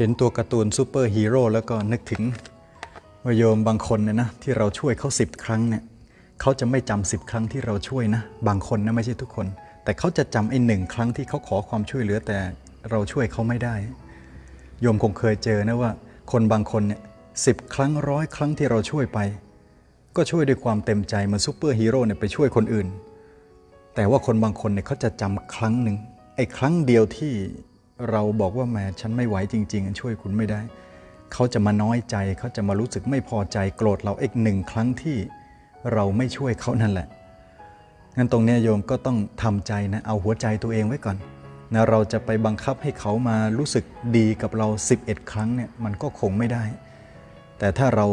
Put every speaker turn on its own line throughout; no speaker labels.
เห็นตัวการ์ตูนซูเปอร์ฮีโร่แล้วก็นึกถึงวโยมบางคนเนี่ยนะที่เราช่วยเขาสิบครั้งเนี่ยเขาจะไม่จำสิบครั้งที่เราช่วยนะ บางคนนะไม่ใช่ทุกคน แต่เขาจะจำไอ้หนึ่งครั้งที่เขาขอความช่วยเหลือแต่เราช่วยเขาไม่ได้ โยมคงเคยเจอนะว่า คนบางคนเนี่ยสิบครั้งร้อยครั้งที่เราช่วยไป ก็ช่วยด้วยความเต็มใจเหมือนซูเปอร์ฮีโร่เนี่ยไปช่วยคนอื่น แต่ว่าคนบางคนเนี่ยเขาจะจำครั้งหนึ่งไอ้ครั้งเดียวที่ เราบอกว่าแหมฉันไม่ไหวจริง ๆ ช่วยคุณไม่ได้ เขาจะมาน้อยใจเขาจะมารู้สึกไม่พอใจโกรธเราอีกหนึ่งครั้งที่เราไม่ช่วยเขานั่นแหละงั้นตรงเนี้ยโยมก็ต้องทำใจนะเอาหัวใจตัวเองไว้ก่อนนะเราจะไปบังคับให้เขามารู้สึกดีกับเรา 11 ครั้งเนี่ยมันก็คงไม่ได้ แต่ถ้าเรา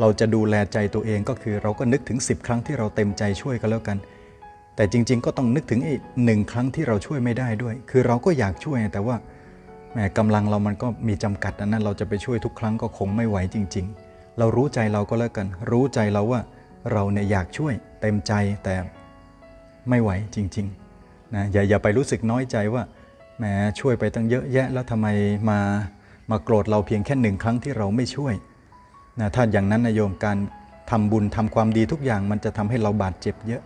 เราจะดูแลใจตัวเองก็คือเราก็นึกถึง 10 ครั้งที่เราเต็มใจช่วยกันแล้วกัน แต่จริง ๆ ก็ต้องนึกถึงอีกหนึ่งครั้งที่เราช่วยไม่ได้ด้วย คือเราก็อยากช่วยแต่ว่าแหมกำลังเรามันก็มีจำกัดนนั้นเราจะไปช่วยทุกครั้งก็คงไม่ไหวจริง ๆ เรารู้ใจเราก็แล้วกัน รู้ใจเราว่าเราเนี่ยอยากช่วยเต็มใจแต่ไม่ไหวจริงๆนะอย่าอย่าไปรู้สึกน้อยใจว่าแหมช่วยไปตั้งเยอะแยะแล้วทำไมมามาโกรธเราเพียงแค่หนึ่งครั้งที่เราไม่ช่วยนะถ้าอย่างนั้นนะโยมการทำบุญทำความดีทุกอย่างมันจะทำให้เราบาดเจ็บเยอะ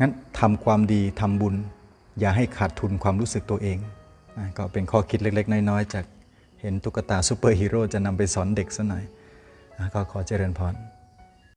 งั้นทำความดีทำบุญ อย่าให้ขาดทุนความรู้สึกตัวเองนะก็เป็นข้อคิดเล็ก ๆ น้อย ๆ จากเห็นตุ๊กตาซูเปอร์ฮีโร่จะนำไปสอนเด็กซะหน่อยนะก็ขอเจริญพร